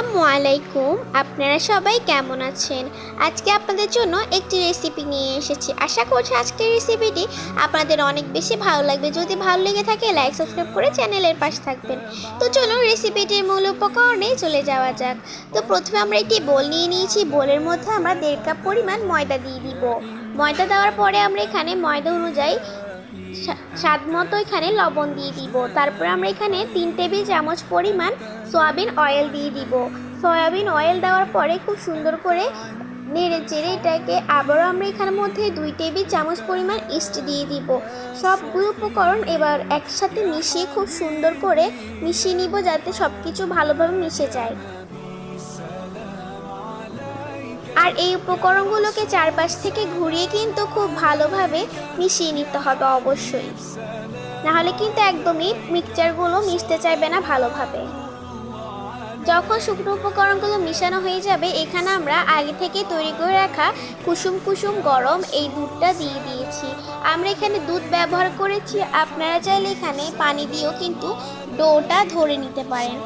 আসসালামু আলাইকুম। আপনারা সবাই কেমন আছেন? আজকে আপনাদের জন্য একটি রেসিপি নিয়ে এসেছি। আশা করছি আজকের রেসিপিটি আপনাদের অনেক বেশি ভালো লাগবে। যদি ভালো লেগে থাকে লাইক সাবস্ক্রাইব করে চ্যানেলের পাশে থাকবেন। তো চলো রেসিপিটির মূল উপকরণে চলে যাওয়া যাক। তো প্রথমে আমরা একটি বোল নিয়ে নিয়েছি। বোলের মধ্যে আমরা দেড় কাপ পরিমাণ ময়দা দিয়ে দিব। ময়দা দেওয়ার পরে আমরা এখানে ময়দা অনুযায়ী স্বাদ মতো এখানে লবণ দিয়ে দিব। তারপরে আমরা এখানে তিন টেবিল চামচ পরিমাণ সয়াবিন অয়েল দিয়ে দিব। সয়াবিন অয়েল দেওয়ার পরে খুব সুন্দর করে নেড়ে চেড়ে এটাকে আবারও আমরা এখানের মধ্যে দুই টেবিল চামচ পরিমাণ ইস্ট দিয়ে দিব। সবগুলো উপকরণ এবার একসাথে মিশিয়ে খুব সুন্দর করে মিশিয়ে নিব যাতে সব কিছু ভালোভাবে মিশে যায়। আর এই উপকরণগুলোকে চারপাশ থেকে ঘুরিয়ে কিন্তু খুব ভালোভাবে মিশিয়ে নিতে হবে অবশ্যই। নাহলে কিন্তু একদমই মিক্সচারগুলো মিশতে চাইবে না ভালোভাবে। যখন শুকনো উপকরণগুলো মিশানো হয়ে যাবে, এখানে আমরা আগে থেকে তৈরি করে রাখা কুসুম কুসুম গরম এই দুধটা দিয়ে দিয়েছি। আমরা এখানে দুধ ব্যবহার করেছি, আপনারা চাইলে এখানে পানি দিয়েও কিন্তু ডোটা ধরে নিতে পারেন।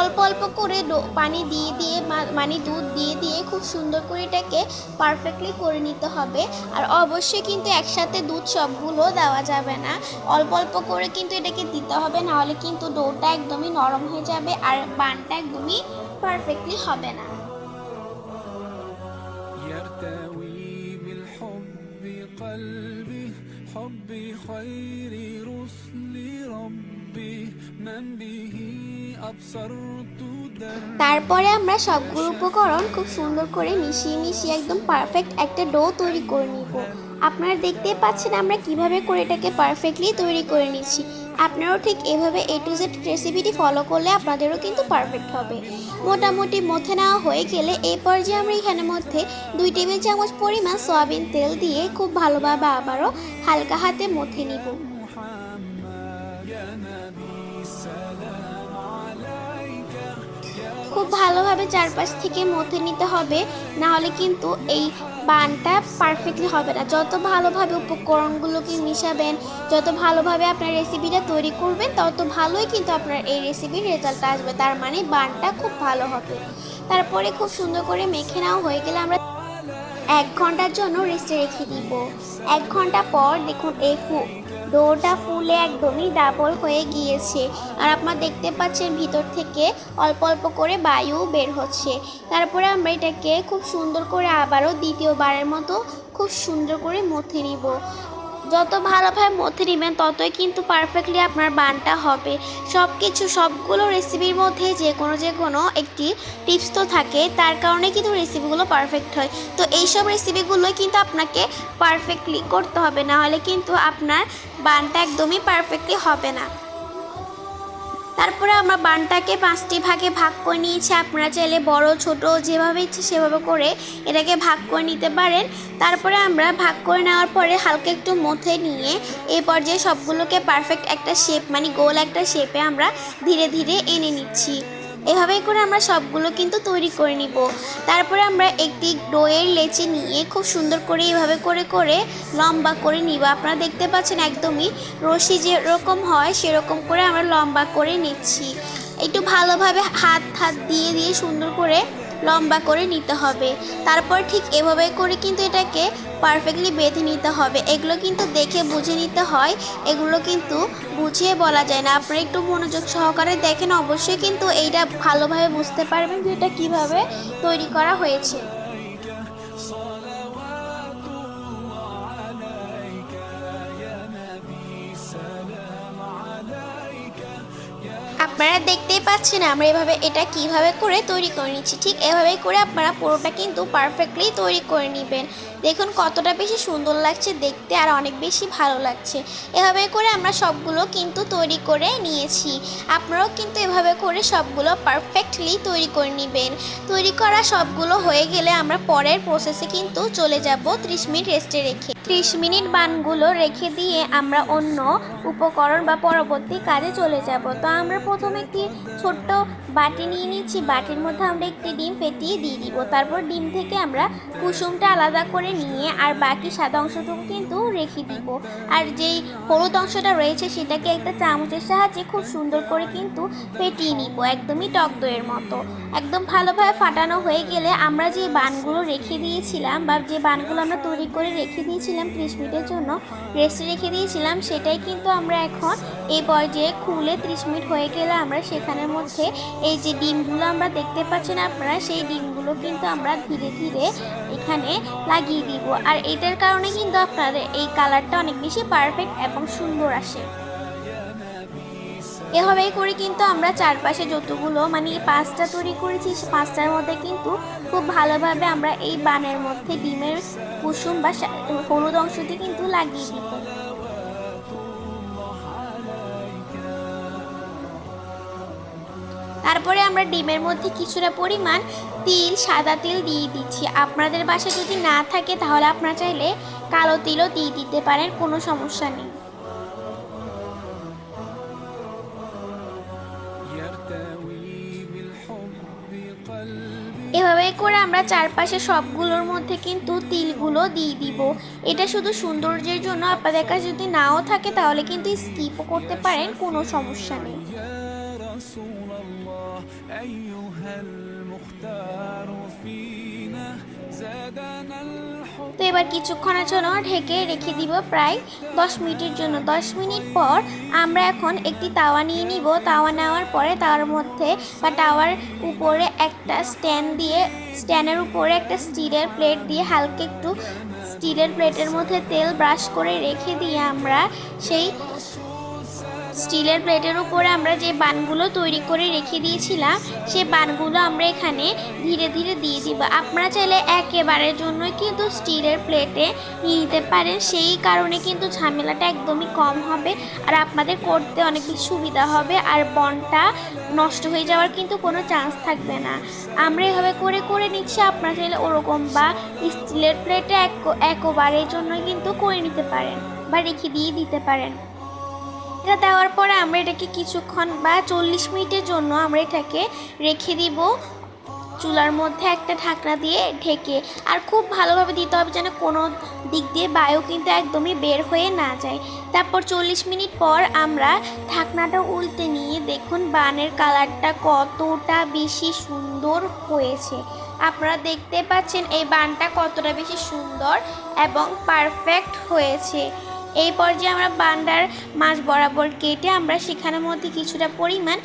অল্প অল্প করে ডো- পানি দিয়ে দিয়ে মা- মানে দুধ দিয়ে দিয়ে খুব সুন্দর করে এটাকে পারফেক্টলি করে নিতে হবে আর অবশ্যই কিন্তু একসাথে দুধ সবগুলো দেওয়া যাবে না অল্প অল্প করে কিন্তু এটাকে দিতে হবে নাহলে কিন্তু ডোটা একদমই নরম হয়ে যাবে আর বানটা একদমই পারফেক্টলি হবে না يرتوي بالحب قلبي حبي خير رسل ربي من به أبصرت دربي তারপরে আমরা সবগুলো উপকরণ খুব সুন্দর করে মিশিয়ে মিশিয়ে একদম পারফেক্ট একটা ডো তৈরি করে নিব। আপনারা দেখতেই পাচ্ছেন আমরা কীভাবে করে এটাকে পারফেক্টলি তৈরি করে নিচ্ছি। আপনারাও ঠিক এভাবে এ টু জেড রেসিপিটি ফলো করলে আপনাদেরও কিন্তু পারফেক্ট হবে। মোটামুটি মথে নেওয়া হয়ে গেলে এই পর্যায়ে আমরা এখানে মধ্যে দুই টেবিল চামচ পরিমাণ সয়াবিন তেল দিয়ে খুব ভালোভাবে আবারও হালকা হাতে মথে নিব। খুব ভালোভাবে চারপাশ থেকে মথে নিতে হবে না হলে কিন্তু এই বানটা পারফেক্টলি হবে না। যত ভালোভাবে উপকরণগুলোকে মিশাবেন, যত ভালোভাবে আপনার রেসিপিটা তৈরি করবেন, তত ভালোই কিন্তু আপনার এই রেসিপির রেজাল্ট আসবে। তার মানে বানটা খুব ভালো হবে। তারপরে খুব সুন্দর করে মেখে নেওয়া হয়ে গেলে আমরা এক ঘণ্টার জন্য রেস্টে রেখে দিব। এক ঘণ্টা পর দেখুন এই ডোটা ফুলে একদমই ডাবল হয়ে গিয়েছে। আর আপনারা দেখতে পাচ্ছেন ভিতর থেকে অল্প অল্প করে বায়ু বের হচ্ছে। তারপরে আমরা এটাকে খুব সুন্দর করে আবারও দ্বিতীয়বারের মতো খুব সুন্দর করে মথে নিব। যত ভালোভাবে মধ্যে নেবেন, ততই কিন্তু পারফেক্টলি আপনার বানটা হবে। সব কিছু সবগুলো রেসিপির মধ্যে যে কোনো যে কোনো একটি টিপস তো থাকে, তার কারণে কিন্তু রেসিপিগুলো পারফেক্ট হয়। তো এইসব রেসিপিগুলোই কিন্তু আপনাকে পারফেক্টলি করতে হবে না হলে কিন্তু আপনার বানটা একদমই পারফেক্টলি হবে না। তারপরে আমরা বানটাকে পাঁচটি ভাগে ভাগ করে নিয়েছি। আপনারা চাইলে বড়, ছোট, যেভাবে ইচ্ছে সেভাবে করে এটাকে ভাগ করে নিতে পারেন। তারপরে আমরা ভাগ করে নেওয়ার পরে হালকা একটু মথে নিয়ে এই পর্যায়ে সবগুলোকে পারফেক্ট একটা শেপ মানে গোল একটা শেপে আমরা ধীরে ধীরে এনে নিচ্ছি। এভাবেই করে আমরা সবগুলো কিন্তু তৈরি করে নিব। তারপরে আমরা একটি ডোয়ের লেচে নিয়ে খুব সুন্দর করে এভাবে করে করে লম্বা করে নিব। আপনারা দেখতে পাচ্ছেন একদমই রশি যেরকম হয় সেরকম করে আমরা লম্বা করে নিচ্ছি। একটু ভালোভাবে হাত হাত দিয়ে দিয়ে সুন্দর করে লম্বা করে নিতে হবে। তারপর ঠিক এভাবে করে কিন্তু এটাকে পারফেক্টলি বেঁধে নিতে হবে। এগুলো কিন্তু দেখে বুঝে নিতে হয়। এগুলো কিন্তু বুঝিয়ে বলা যায় না। আপনারা একটু মনোযোগ সহকারে দেখেন। অবশ্যই কিন্তু এইটা ভালোভাবে বুঝতে পারবেন যে এটা কীভাবে তৈরি করা হয়েছে। আপনারা দেখতেই পাচ্ছেন, আমরা এভাবে এটা কীভাবে করে তৈরি করে নিচ্ছি, ঠিক এভাবেই করে আপনারা পুরোটা কিন্তু পারফেক্টলি তৈরি করে নেবেন। দেখুন কতটা বেশি সুন্দর লাগছে দেখতে আর অনেক বেশি ভালো লাগছে। এভাবে করে আমরা সবগুলো কিন্তু তৈরি করে নিয়েছি। আপনারাও কিন্তু এভাবে করে সবগুলো পারফেক্টলি তৈরি করে নেবেন। তৈরি করা সবগুলো হয়ে গেলে আমরা পরের প্রসেসে কিন্তু চলে যাব 30 মিনিট রেস্টে রেখে। 30 মিনিট বানগুলো রেখে দিয়ে আমরা অন্য উপকরণ বা পরবর্তী কাজে চলে যাব। তো আমরা প্রথমে একটি ছোট্ট বাটি নিয়ে নিচ্ছি, বাটির মধ্যে আমরা একটি ডিম ফেটিয়ে দিয়ে দিব। তারপর ডিম থেকে আমরা কুসুমটা আলাদা করে নিয়ে আর বাকি সাদা অংশটুকু কিন্তু রেখে দিব। আর যেই হলুদ অংশটা রয়েছে সেটাকে একটা চামচের সাহায্যে খুব সুন্দর করে কিন্তু ফেটিয়ে নিব, একদমই টক দইয়ের মতো। একদম ভালোভাবে ফাটানো হয়ে গেলে আমরা যে বানগুলো রেখে দিয়েছিলাম বা যে বানগুলো আমরা তৈরি করে রেখে দিয়েছিলাম ত্রিশ মিনিটের জন্য, রেস্টে রেখে দিয়েছিলাম, সেটাই কিন্তু আমরা এখন এই পর্যায়ে খুলে ত্রিশ মিনিট হয়ে গেলে আমরা সেখানের মধ্যে এই যে ডিমগুলো আমরা দেখতে পাচ্ছেন আপনারা, সেই ডিমগুলো কিন্তু আমরা ধীরে ধীরে এখানে লাগিয়ে দিব। আর এটার কারণে কিন্তু আপনাদের এই কালারটা অনেক বেশি পারফেক্ট এবং সুন্দর আসে। এভাবেই করে কিন্তু আমরা চারপাশে যতগুলো মানে পাঁচটা তৈরি করেছি পাঁচটার মধ্যে কিন্তু খুব ভালোভাবে আমরা এই বানের মধ্যে ডিমের কুসুম বা হলুদ অংশটি কিন্তু লাগিয়ে দিব। তারপরে আমরা ডিমের মধ্যে কিছুটা পরিমাণ তিল, সাদা তিল দিয়ে দিচ্ছি। আপনাদের পাশে যদি না থাকে, তাহলে আপনারা চাইলে কালো তিলও দিয়ে দিতে পারেন, কোনো সমস্যা নেই। এভাবে করে আমরা চারপাশে সবগুলোর মধ্যে কিন্তু তিলগুলো দিয়ে দিব। এটা শুধু সৌন্দর্যের জন্য, আপনাদের কাছে যদি নাও থাকে, তাহলে কিন্তু স্কিপও করতে পারেন, কোনো সমস্যা নেই। رسول الله أيها المختار فينا زادنا الحب তো এবার কিছুক্ষণের জন্য ঢেকে রেখে দিব প্রায় দশ মিনিটের জন্য দশ মিনিট পর আমরা এখন একটি তাওয়া নিয়ে নিব তাওয়া নেওয়ার পরে তাওয়ার মধ্যে বা তাওয়ার উপরে একটা স্ট্যান্ড দিয়ে স্ট্যান্ডের উপরে একটা স্টিলের প্লেট দিয়ে হালকা একটু স্টিলের প্লেটের মধ্যে তেল ব্রাশ করে রেখে দিয়ে আমরা সেই স্টিলের প্লেটের উপরে আমরা যে বানগুলো তৈরি করে রেখে দিয়েছিলাম সেই বানগুলো আমরা এখানে ধীরে ধীরে দিয়ে দিব। আপনারা চাইলে একেবারের জন্যই কিন্তু স্টিলের প্লেটে নিয়ে নিতে পারেন, সেই কারণে কিন্তু ঝামেলাটা একদমই কম হবে আর আপনাদের করতে অনেক সুবিধা হবে আর বনটা নষ্ট হয়ে যাওয়ার কিন্তু কোনো চান্স থাকবে না। আমরা এভাবে করে করে নিচ্ছি, আপনারা চাইলে ওরকম বা স্টিলের প্লেটে এক, একবারের জন্য কিন্তু করে নিতে পারেন বা রেখে দিয়ে দিতে পারেন। এটা দেওয়ার পরে আমরা এটাকে কিছুক্ষণ বা চল্লিশ মিনিটের জন্য আমরা এটাকে রেখে দিব চুলার মধ্যে একটা ঢাকনা দিয়ে ঢেকে। আর খুব ভালোভাবে দিতে হবে যেন কোনো দিক দিয়ে বায়ু কিন্তু একদমই বের হয়ে না যায়। তারপর চল্লিশ মিনিট পর আমরা ঢাকনাটা উল্টে নিয়ে দেখুন বানের কালারটা কতটা বেশি সুন্দর হয়েছে। আপনারা দেখতে পাচ্ছেন এই বানটা কতটা বেশি সুন্দর এবং পারফেক্ট হয়েছে। এই পর্যায়ে আমরা বান্ডার মাছ বরাবর কেটে আমরা সেখানের মধ্যে কিছুটা পরিমাণ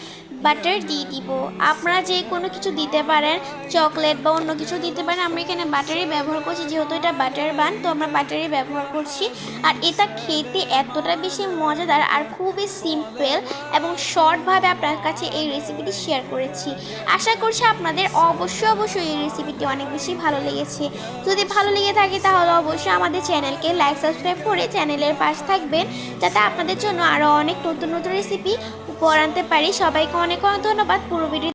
বাটার দিয়ে দিব। আপনারা যে কোনো কিছু দিতে পারেন, চকলেট বা অন্য কিছু দিতে পারেন, আমরা এখানে বাটারই ব্যবহার করছি, যেহেতু এটা বাটার বান, তো আমরা বাটারই ব্যবহার করছি। আর এটা খেতে এতটা বেশি মজাদার আর খুবই সিম্পল এবং শর্টভাবে আপনার কাছে এই রেসিপিটি শেয়ার করেছি। আশা করছি আপনাদের অবশ্যই অবশ্যই এই রেসিপিটি অনেক বেশি ভালো লেগেছে। যদি ভালো লেগে থাকে তাহলে অবশ্যই আমাদের চ্যানেলকে লাইক সাবস্ক্রাইব করে চ্যানেলের পাশ থাকবেন, যাতে আপনাদের জন্য আরও অনেক নতুন নতুন রেসিপি আনতে পারি। সবাইকে অনেক অনেক ধন্যবাদ পুরো ভিডিও